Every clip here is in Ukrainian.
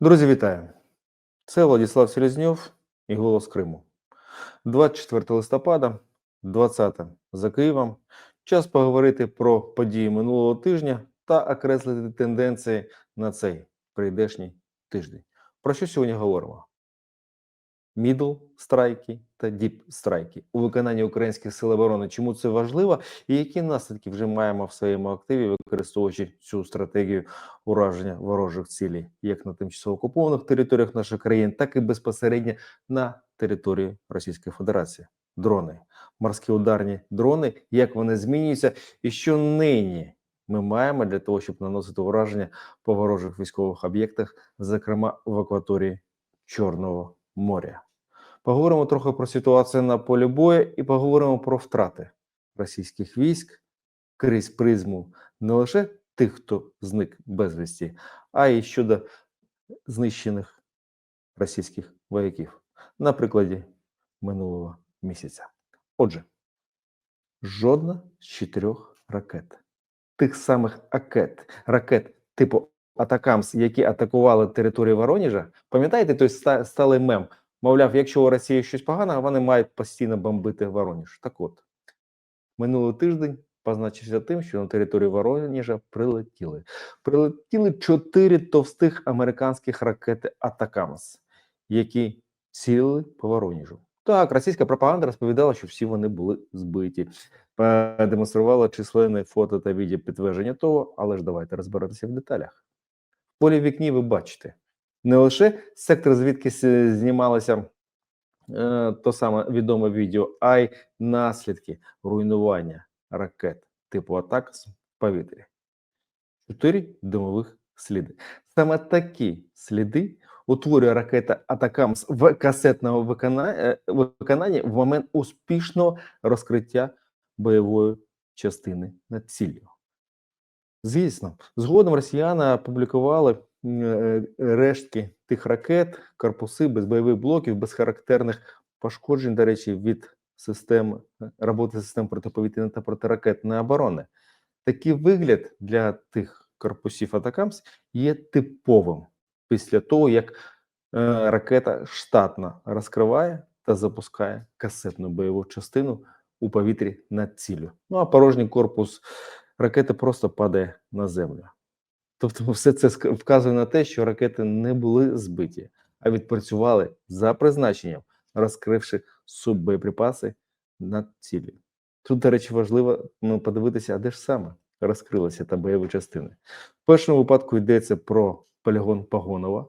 Друзі, вітаю! Це Владислав Селезньов і Голос Криму. 24 листопада, 20 за Києвом. Час поговорити про події минулого тижня та окреслити тенденції на цей прийдешній тиждень. Про що сьогодні говоримо? Мідл страйки та діп страйки у виконанні українських сил оборони. Чому це важливо і які наслідки вже маємо в своєму активі, використовуючи цю стратегію ураження ворожих цілей, як на тимчасово окупованих територіях нашої країни, так і безпосередньо на території Російської Федерації. Дрони, морські ударні дрони, як вони змінюються, і що нині ми маємо для того, щоб наносити ураження по ворожих військових об'єктах, зокрема в акваторії Чорного моря. Поговоримо трохи про ситуацію на полі бою і поговоримо про втрати російських військ крізь призму не лише тих, хто зник безвісті, а й щодо знищених російських вояків на прикладі минулого місяця. Отже, жодна з чотирьох ракет, тих самих акет, ракет типу Атакамс, які атакували територію Воронежа, пам'ятаєте той ста- сталий мем? Мовляв, якщо у Росії щось погано, вони мають постійно бомбити Воронеж. Так от, минулий тиждень позначився тим, що на територію Воронежа прилетіли. Прилетіли чотири товстих американських ракети Атакамс, які цілили по Воронежу. Так, російська пропаганда розповідала, що всі вони були збиті. Демонструвала численні фото та відео підтвердження того, але ж давайте розбиратися в деталях. В полі вікні ви бачите не лише сектор, звідки знімалося е, то саме відоме відео, а й наслідки руйнування ракет типу атак в повітрі. Чотири димових сліди. Саме такі сліди утворює ракета Атакамс в касетному викона- е, виконанні в момент успішного розкриття бойової частини над ціллю. Звісно, згодом росіяни опублікували рештки тих ракет, корпуси без бойових блоків, без характерних пошкоджень, до речі, від систем е, роботи систем протиповітряної та протиракетної оборони. Такий вигляд для тих корпусів Атакамс є типовим після того, як е, ракета штатно розкриває та запускає касетну бойову частину у повітрі над ціллю. Ну а порожній корпус ракети просто падає на землю. Тобто, все це вказує на те, що ракети не були збиті, а відпрацювали за призначенням, розкривши суббоєприпаси над ціллю. Тут, до речі, важливо ну, подивитися, а де ж саме розкрилися та бойові частини. В першому випадку йдеться про полігон Пагонова,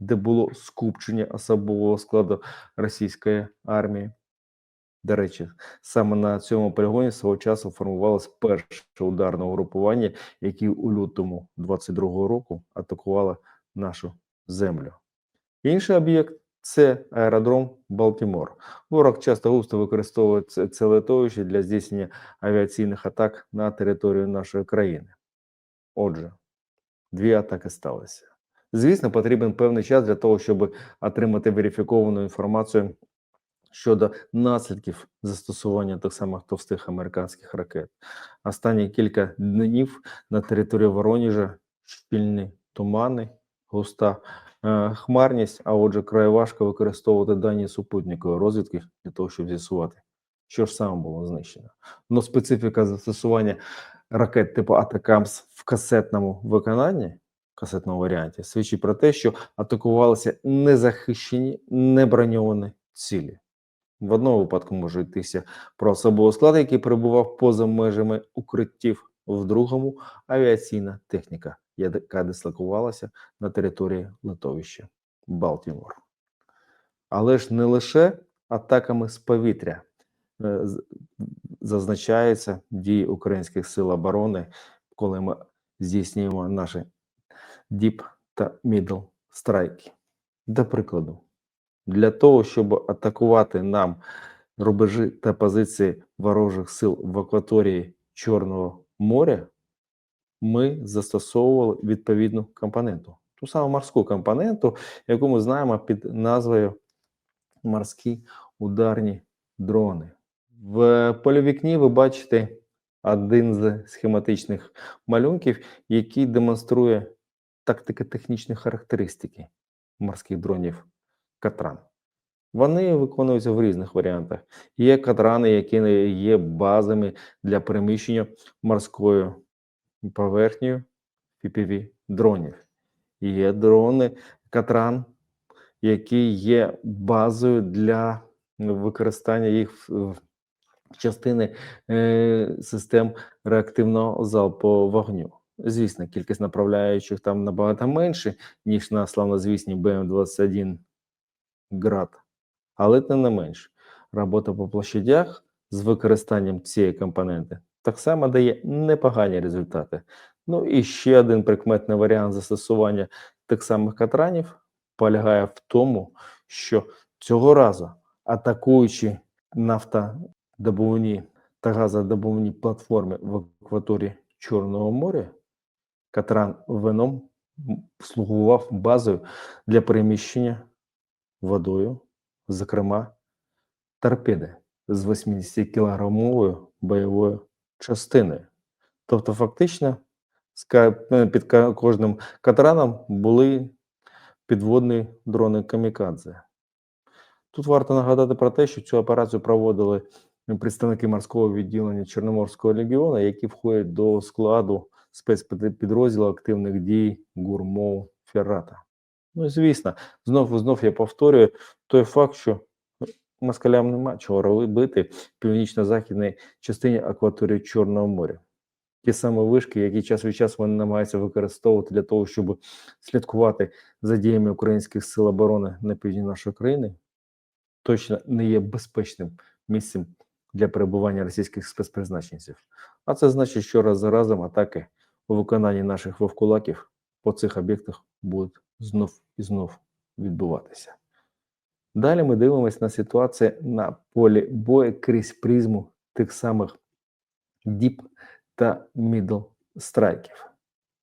де було скупчення особового складу російської армії. До речі, саме на цьому полігоні свого часу формувалось перше ударне угрупування, яке у лютому 22-го року атакувало нашу землю. Інший об'єкт це аеродром Балтімор. Ворог часто густо використовує це, литовище для здійснення авіаційних атак на територію нашої країни. Отже, дві атаки сталися. Звісно, потрібен певний час для того, щоб отримати верифіковану інформацію щодо наслідків застосування тих самих товстих американських ракет. Останні кілька днів на території Воронежа щільні тумани, густа е, хмарність, а отже, край важко використовувати дані супутникової розвідки для того, щоб з'ясувати, що ж саме було знищено. Но специфіка застосування ракет типу Атакамс в касетному виконанні, касетному варіанті, свідчить про те, що атакувалися незахищені, неброньовані цілі. В одному випадку може йтися про особовий склад, який перебував поза межами укриттів, в другому авіаційна техніка, яка дислокувалася на території литовища Балтімор. Але ж не лише атаками з повітря е, зазначаються дії українських сил оборони, коли ми здійснюємо наші діп та мідл страйки. До прикладу, для того, щоб атакувати нам рубежі та позиції ворожих сил в акваторії Чорного моря, ми застосовували відповідну компоненту, ту саму морську компоненту, яку ми знаємо під назвою морські ударні дрони. В польовікні ви бачите один з схематичних малюнків, який демонструє тактико-технічні характеристики морських дронів Катран. Вони виконуються в різних варіантах. Є катрани, які не є базами для переміщення морською поверхнею PPV дронів. Є дрони Катран, які є базою для використання їх в частини е, систем реактивного залпового вогню. Звісно, кількість направляючих там набагато менше, ніж на славнозвісній БМ-21 град, але тим не менш, робота по площадях з використанням цієї компоненти так само дає непогані результати. Ну і ще один прикметний варіант застосування тих самих катранів полягає в тому, що цього разу атакуючи нафтодобувні та газодобувні платформи в акваторії Чорного моря, Катран Веном слугував базою для переміщення водою, зокрема торпеди з 80-кілограмовою бойовою частиною. Тобто, фактично, е, під кожним катраном були підводні дрони камікадзе. Тут варто нагадати про те, що цю операцію проводили представники морського відділення Чорноморського легіону, які входять до складу спецпідрозділу активних дій гурмов Феррата. Ну звісно, знов і знов я повторюю той факт, що москалям нема чого робити в північно-західній частині акваторії Чорного моря. Ті самі вишки, які час від часу вони намагаються використовувати для того, щоб слідкувати за діями українських сил оборони на півдні нашої країни, точно не є безпечним місцем для перебування російських спецпризначенців. А це значить, що раз за разом атаки у виконанні наших вовкулаків по цих об'єктах будуть знов і знов відбуватися. Далі ми дивимося на ситуацію на полі бою крізь призму тих самих діп та мідл страйків.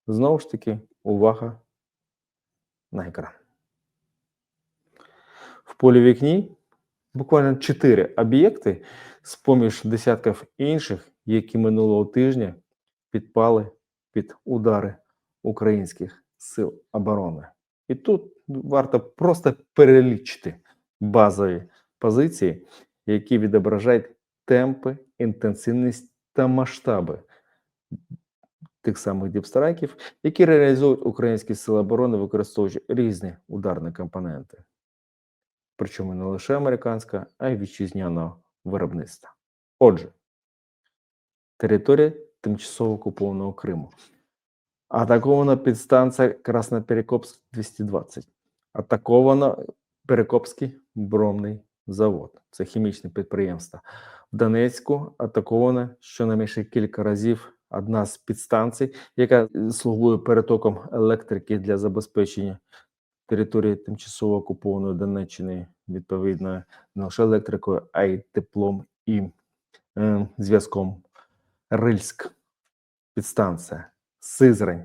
Знову ж таки, увага на екран. В полі вікні буквально чотири об'єкти з поміж десятків інших, які минулого тижня підпали під удари українських сил оборони. І тут варто просто перелічити базові позиції, які відображають темпи, інтенсивність та масштаби тих самих діпстрайків, які реалізують українські сили оборони, використовуючи різні ударні компоненти. Причому не лише американська, а й вітчизняного виробництва. Отже, територія тимчасово окупованого Криму. Атакована підстанція Красноперекопськ 220. Атаковано Перекопський бромний завод. Це хімічне підприємство. В Донецьку атаковано щонайменше кілька разів одна з підстанцій, яка слугує перетоком електрики для забезпечення території тимчасово окупованої Донеччини, відповідно, не лише електрикою, а й теплом і е, зв'язком. Рильськ, підстанція, Сизрань,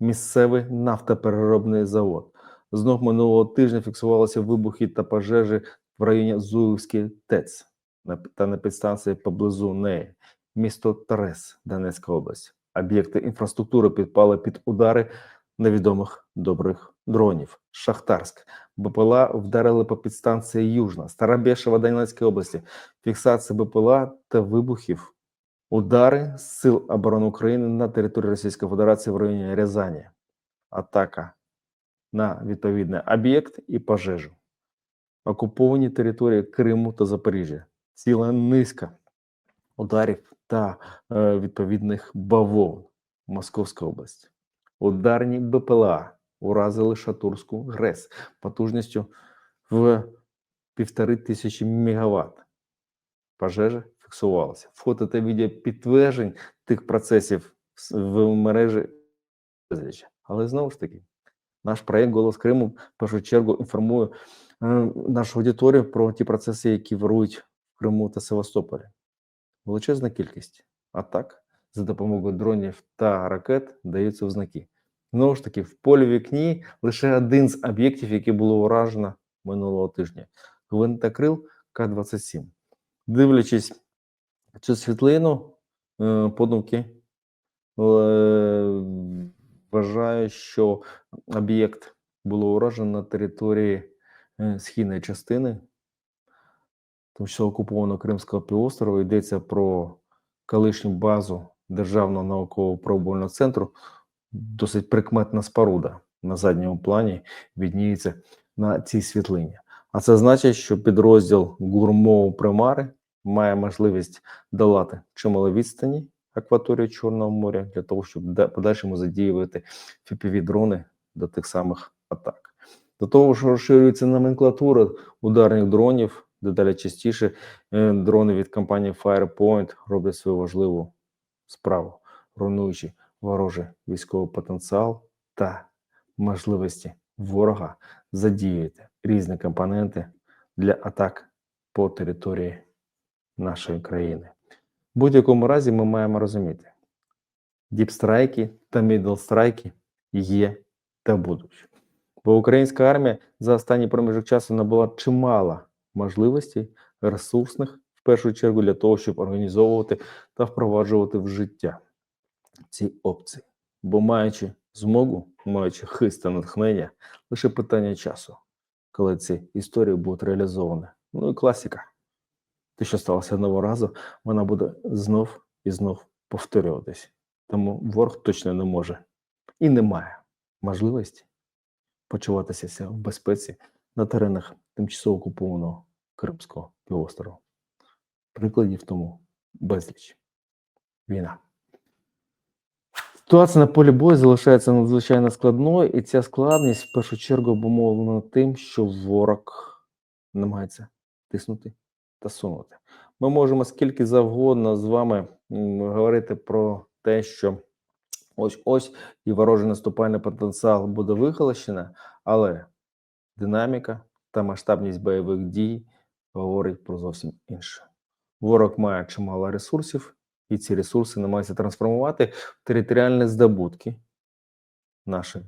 місцевий нафтопереробний завод. Знов минулого тижня фіксувалися вибухи та пожежі в районі Зуївський ТЕЦ та на підстанції поблизу неї. Місто Тарес, Донецька область. Об'єкти інфраструктури підпали під удари невідомих добрих дронів. Шахтарськ. БПЛА вдарили по підстанції Южна, Старобєшева Донецької області. Фіксація БПЛА та вибухів. Удари Сил оборони України на території Російської Федерації в районі Рязані. Атака на відповідний об'єкт і пожежу. Окуповані території Криму та Запоріжжя. Ціла низка ударів та е, відповідних бавовн. Московська область. Ударні БПЛА уразили Шатурську ГРЕС потужністю в півтори тисячі мегаватт. Пожежа фіксувалася. Фото та відео підтверджень тих процесів в мережі. Але знову ж таки, наш проєкт Голос Криму в першу чергу інформує е, нашу аудиторію про ті процеси, які вирують в Криму та Севастополі. Величезна кількість атак за допомогою дронів та ракет даються в знаки. Знову ж таки, в полі вікні лише один з об'єктів, який було уражено минулого тижня. Гвинтокрил К-27. Дивлячись цю світлину, е, подумки е, вважаю, що об'єкт було уражено на території е, східної частини тимчасово окупованого Кримського півострова. Йдеться про колишню базу Державного науково-пробувального центру. Досить прикметна споруда на задньому плані відніється на цій світлині. А це значить, що підрозділ гурмову примари має можливість долати чимало відстані акваторії Чорного моря для того, щоб подальшому задіювати fpv дрони до тих самих атак. До того ж, розширюється номенклатура ударних дронів. Дедалі частіше е, дрони від компанії Firepoint роблять свою важливу справу, руйнуючи ворожий військовий потенціал та можливості ворога задіяти різні компоненти для атак по території нашої країни. В будь-якому разі ми маємо розуміти, діпстрайки та мідлстрайки є та будуть. Бо українська армія за останній проміжок часу набула чимало можливостей ресурсних, в першу чергу, для того, щоб організовувати та впроваджувати в життя ці опції. Бо маючи змогу, маючи хист та натхнення, лише питання часу, коли ці історії будуть реалізовані. Ну і класика. Те, що сталося одного разу, вона буде знов і знов повторюватись. Тому ворог точно не може і не має можливості почуватися в безпеці на теренах тимчасово окупованого Кримського півострова. Прикладів тому безліч. Війна. Ситуація на полі бою залишається надзвичайно складною, і ця складність в першу чергу обумовлена тим, що ворог намагається тиснути та сунути. Ми можемо скільки завгодно з вами говорити про те, що ось ось і ворожий наступальний потенціал буде вихолощено, але динаміка та масштабність бойових дій говорить про зовсім інше. Ворог має чимало ресурсів, і ці ресурси намагаються трансформувати в територіальні здобутки нашої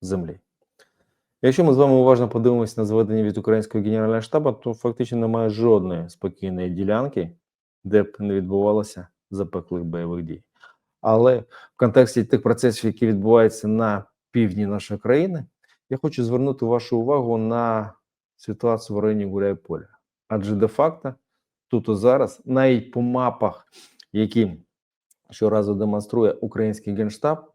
землі. Якщо ми з вами уважно подивимося на зведення від українського генерального штабу, то фактично немає жодної спокійної ділянки, де б не відбувалося запеклих бойових дій. Але в контексті тих процесів, які відбуваються на півдні нашої країни, я хочу звернути вашу увагу на ситуацію в районі Гуляйполя. Адже де-факто тут і зараз, навіть по мапах, які щоразу демонструє український генштаб,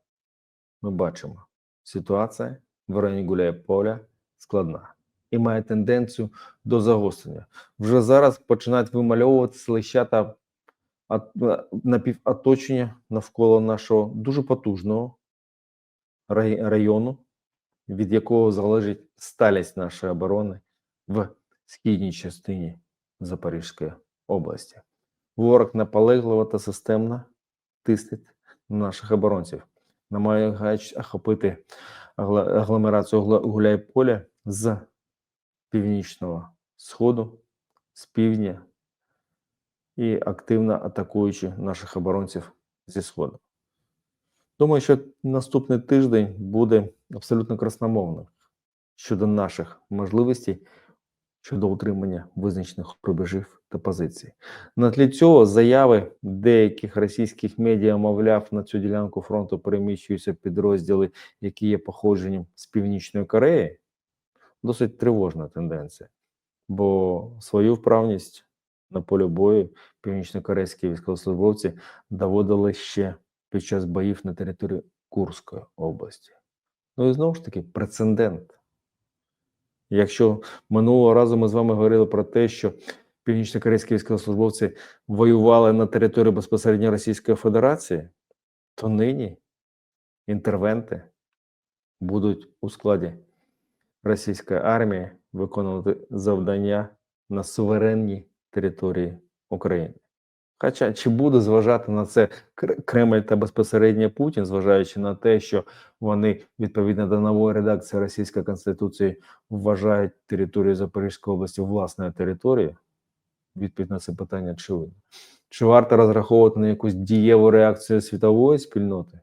ми бачимо, ситуація в районі Гуляйполя складна і має тенденцію до загострення. Вже зараз починають вимальовуватися лищата от- е, напівоточення навколо нашого дуже потужного району, від якого залежить сталість нашої оборони в східній частині Запорізької області. Ворог наполегливо та системно тиснить на наших оборонців, намагаючись охопити агломерацію гуляє Гуляйполя з північного сходу, з півдня і активно атакуючи наших оборонців зі сходу. Думаю, що наступний тиждень буде абсолютно красномовним щодо наших можливостей щодо утримання визначених рубежів та позицій. На тлі цього заяви деяких російських медіа, мовляв, на цю ділянку фронту переміщуються підрозділи, які є походженням з Північної Кореї, досить тривожна тенденція, бо свою вправність на полі бою північнокорейські військовослужбовці доводили ще під час боїв на території Курської області. Ну і знову ж таки прецедент. Якщо минулого разу ми з вами говорили про те, що північно-корейські військовослужбовці воювали на території безпосередньо Російської Федерації, то нині інтервенти будуть у складі російської армії виконувати завдання на суверенній території України. Хоча чи буде зважати на це Кремль та безпосередньо Путін, зважаючи на те, що вони відповідно до нової редакції Російської Конституції вважають територію Запорізької області власною територією? Відповідь на це питання очевидна. Чи варто розраховувати на якусь дієву реакцію світової спільноти,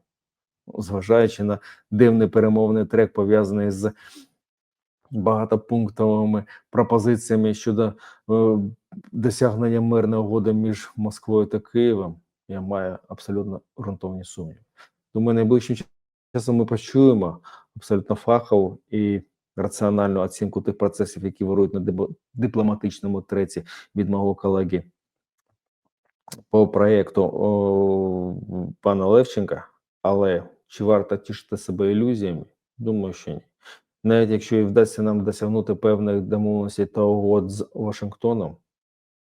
Ну, зважаючи на дивний перемовний трек, пов'язаний з багатопунктовими пропозиціями щодо е, досягнення мирної угоди між Москвою та Києвом, я маю абсолютно ґрунтовні сумніви. Думаю, найближчим часом ми почуємо абсолютно фахову і раціональну оцінку тих процесів, які вирують на дипломатичному треці від мого колеги по проєкту пана Левченка, але чи варто тішити себе ілюзіями? Думаю, що ні. Навіть якщо і вдасться нам досягнути певних домовленостей та угод з Вашингтоном,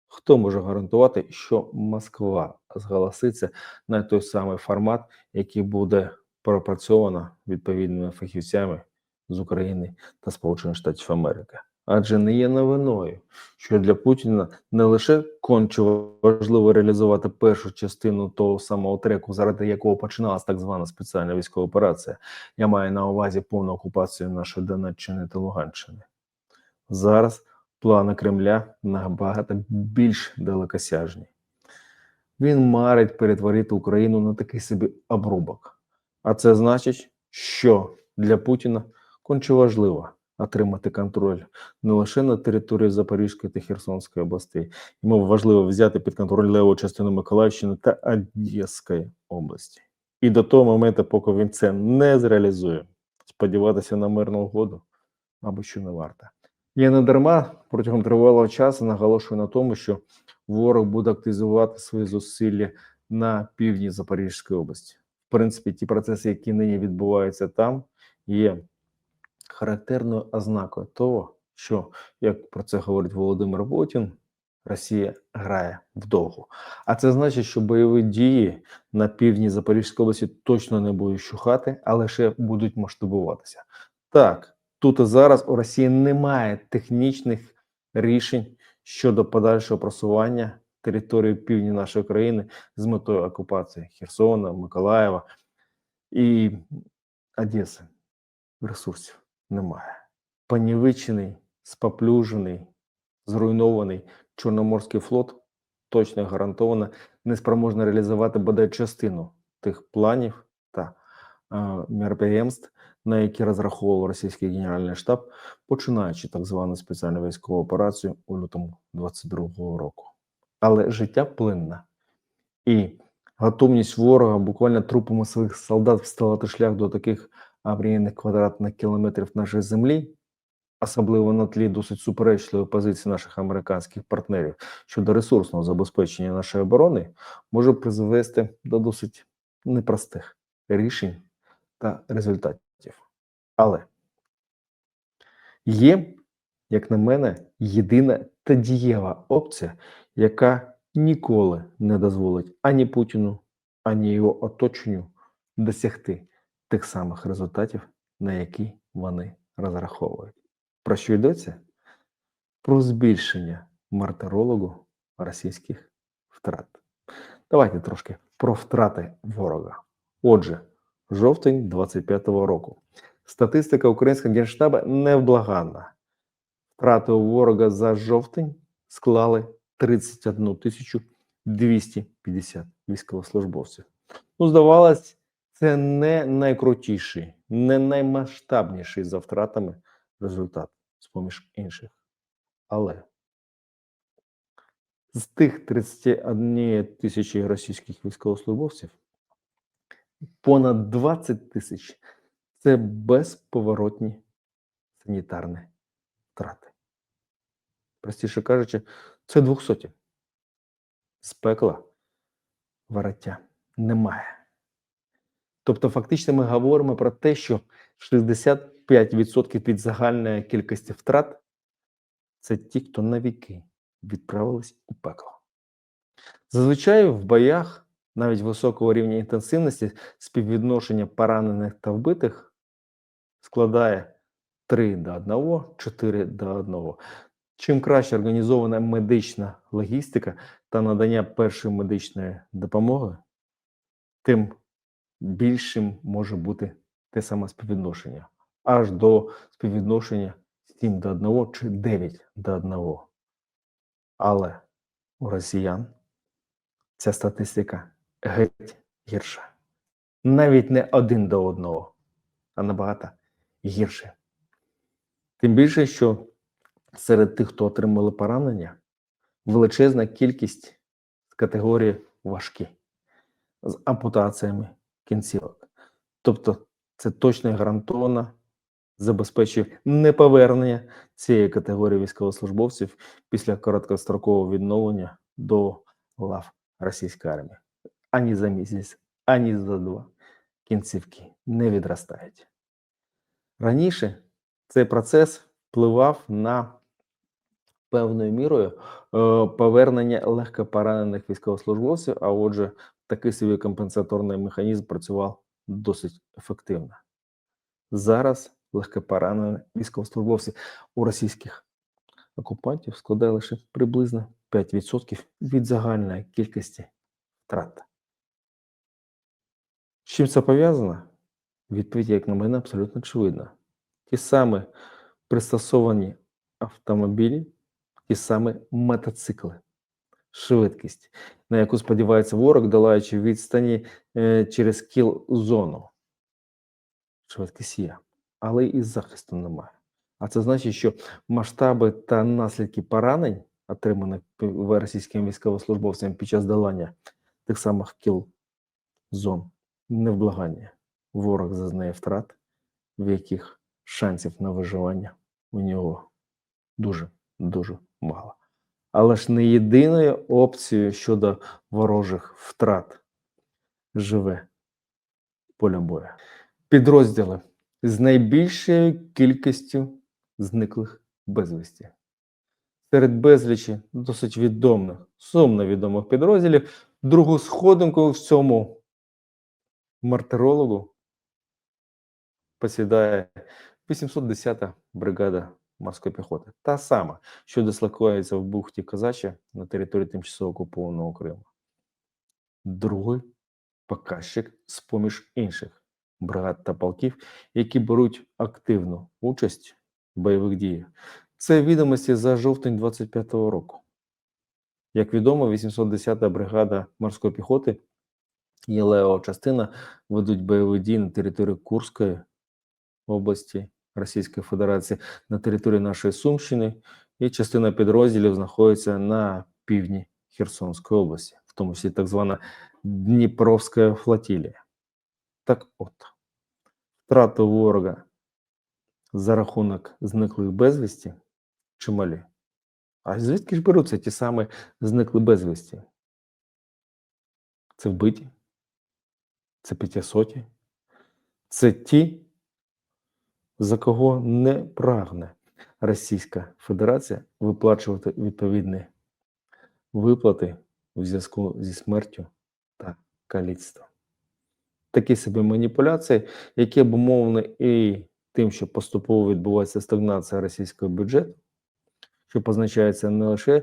хто може гарантувати, що Москва зголоситься на той самий формат, який буде пропрацьовано відповідними фахівцями з України та Сполучених Штатів Америки? Адже не є новиною, що для Путіна не лише конче важливо реалізувати першу частину того самого треку, заради якого починалася так звана спеціальна військова операція. Я маю на увазі повну окупацію нашої Донеччини та Луганщини. Зараз плани Кремля набагато більш далекосяжні. Він марить перетворити Україну на такий собі обрубок. А це значить, що для Путіна конче важливо отримати контроль не лише на території Запорізької та Херсонської областей. Йому важливо взяти під контроль леву частину Миколаївщини та Одеської області. І до того моменту, поки він це не зреалізує, сподіватися на мирну угоду, мабуть, що не варто. Я не дарма протягом тривалого часу наголошую на тому, що ворог буде активізувати свої зусилля на півдні Запорізької області. В принципі, ті процеси, які нині відбуваються там, є характерною ознакою того, що, як про це говорить Володимир Путін, Росія грає вдовгу. А це значить, що бойові дії на півдні Запорізької області точно не будуть щухати, а лише будуть масштабуватися. Так, тут і зараз у Росії немає технічних рішень щодо подальшого просування території півдні нашої країни з метою окупації Херсона, Миколаєва і Одеси. Ресурсів немає. Понівечений, споплюжений, зруйнований Чорноморський флот точно гарантовано не спроможний реалізувати бодай частину тих планів та е, мероприємств, на які розраховував російський генеральний штаб, починаючи так звану спеціальну військову операцію у лютому 22-го року. Але життя плинне. І готовність ворога буквально трупами своїх солдат вставати шлях до таких обріяних квадратних кілометрів нашої землі, особливо на тлі досить суперечливої позиції наших американських партнерів щодо ресурсного забезпечення нашої оборони, може призвести до досить непростих рішень та результатів. Але є, як на мене, єдина та дієва опція, яка ніколи не дозволить ані Путіну, ані його оточенню досягти тих самих результатів, на які вони розраховують. Про що йдеться? Про збільшення мартирологу російських втрат. Давайте трошки про втрати ворога. Отже, жовтень 25-го року. Статистика українського генштаба невблаганна. Втрати у ворога за жовтень склали 31 тисячу 250 військовослужбовців. Ну, здавалось, це не найкрутіший, не наймасштабніший за втратами результат з поміж інших. Але з тих 31 тисячі російських військовослужбовців понад 20 тисяч це безповоротні санітарні втрати. Простіше кажучи, це 200. З пекла немає. Тобто, фактично, ми говоримо про те, що 65% від загальної кількості втрат це ті, хто навіки відправились у пекло. Зазвичай в боях, навіть високого рівня інтенсивності, співвідношення поранених та вбитих складає 3 до 1, 4 до 1. Чим краще організована медична логістика та надання першої медичної допомоги, тим більшим може бути те саме співвідношення, аж до співвідношення 7 до 1 чи 9 до 1. Але у росіян ця статистика геть гірша. Навіть не один до одного, а набагато гірше. Тим більше, що серед тих, хто отримали поранення, величезна кількість категорії важкі з ампутаціями кінцівок. Тобто Це точно і гарантовано забезпечує неповернення цієї категорії військовослужбовців після короткострокового відновлення до лав російської армії. Ані за місяць, ані за два кінцівки не відростають. Раніше цей процес впливав на певною мірою е, повернення легкопоранених військовослужбовців, а отже, такий собі компенсаторний механізм працював досить ефективно. Зараз легкопоранені військовослужбовці у російських окупантів складає лише приблизно 5% від загальної кількості втрат. З чим це пов'язано? Відповідь, як на мене, абсолютно очевидна. Ті самі пристосовані автомобілі, ті самі мотоцикли, швидкість, на яку сподівається ворог, долаючи відстані е, через кіл зону. Швидкість є, але і захисту немає. А це значить, що масштаби та наслідки поранень, отриманих російськими військовослужбовцями під час долання тих самих кіл зон, невблагання. Ворог зазнає втрат, в яких шансів на виживання у нього дуже дуже мало. Але ж не єдиною опцією щодо ворожих втрат живе поле бою. Підрозділи з найбільшою кількістю зниклих безвісті. Серед безлічі досить відомих, сумно відомих підрозділів, другу сходинку в цьому мартирологу посідає 810-та бригада морської піхоти. Та сама, що дислокується в бухті Казача на території тимчасово окупованого Криму. Другий показчик з-поміж інших бригад та полків, які беруть активну участь в бойових діях. Це відомості за жовтень 25-го року. Як відомо, 810-та бригада морської піхоти і лева частина ведуть бойові дії на території Курської області Російської Федерації, на території нашої Сумщини, і частина підрозділів знаходиться на півдні Херсонської області, в тому числі так звана Дніпровська флотилія. Так от, втрати ворога за рахунок зниклих безвісті чималі. А звідки ж беруться ті самі зникли безвісті? Це вбиті, це п'ятисоті, це ті, за кого не прагне Російська Федерація виплачувати відповідні виплати в зв'язку зі смертю та каліцтвом. Такі собі маніпуляції, які обумовлені і тим, що поступово відбувається стагнація російського бюджету, що позначається не лише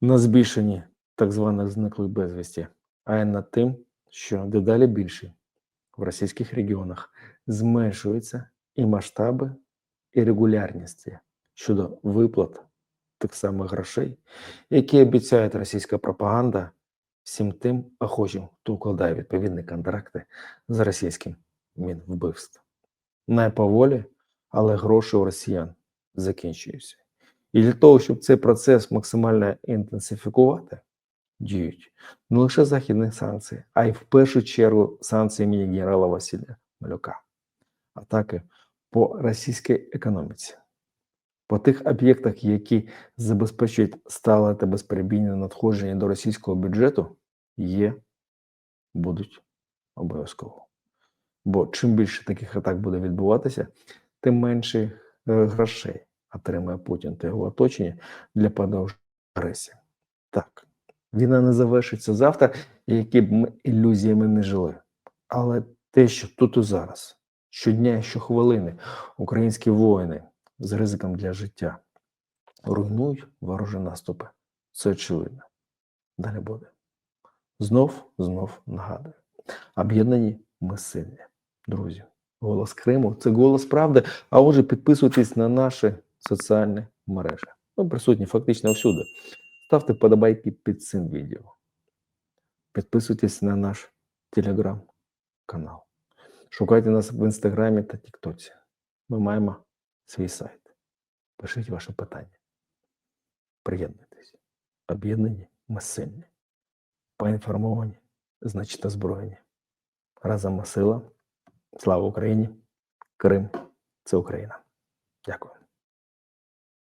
на збільшенні так званих зниклих безвісті, а й над тим, що дедалі більше в російських регіонах зменшуються і масштаби, і регулярність щодо виплат тих самих грошей, які обіцяє російська пропаганда всім тим охочим, хто укладає відповідні контракти з російським мінвбивством. Найповолі, але гроші у росіян закінчуються. І для того, щоб цей процес максимально інтенсифікувати, діють не лише західні санкції, а й в першу чергу санкції імені генерала Василя Малюка. Атаки по російській економіці, по тих об'єктах, які забезпечують стале та безперебійне надходження до російського бюджету, є, будуть обов'язково. Бо чим більше таких атак буде відбуватися, тим менше е, грошей отримає Путін та його оточення для подовження агресії. Так, війна не завершиться завтра, які б ми ілюзіями не жили. Але те, що тут і зараз, щодня щохвилини українські воїни з ризиком для життя руйнують ворожі наступи, це очевидно. Далі буде. Знов, знов нагадую. Об'єднані ми сильні. Друзі, голос Криму це голос правди. А отже, підписуйтесь на наші соціальні мережі. Ми присутні фактично всюди. Ставте подобайки під цим відео. Підписуйтесь на наш телеграм-канал. Шукайте нас в інстаграмі та Тіктоці. Ми маємо свій сайт. Пишіть ваші питання. Приєднуйтесь. Об'єднані ми сильні. Поінформовані, значить озброєні. Разом ми сила. Слава Україні! Крим це Україна. Дякую.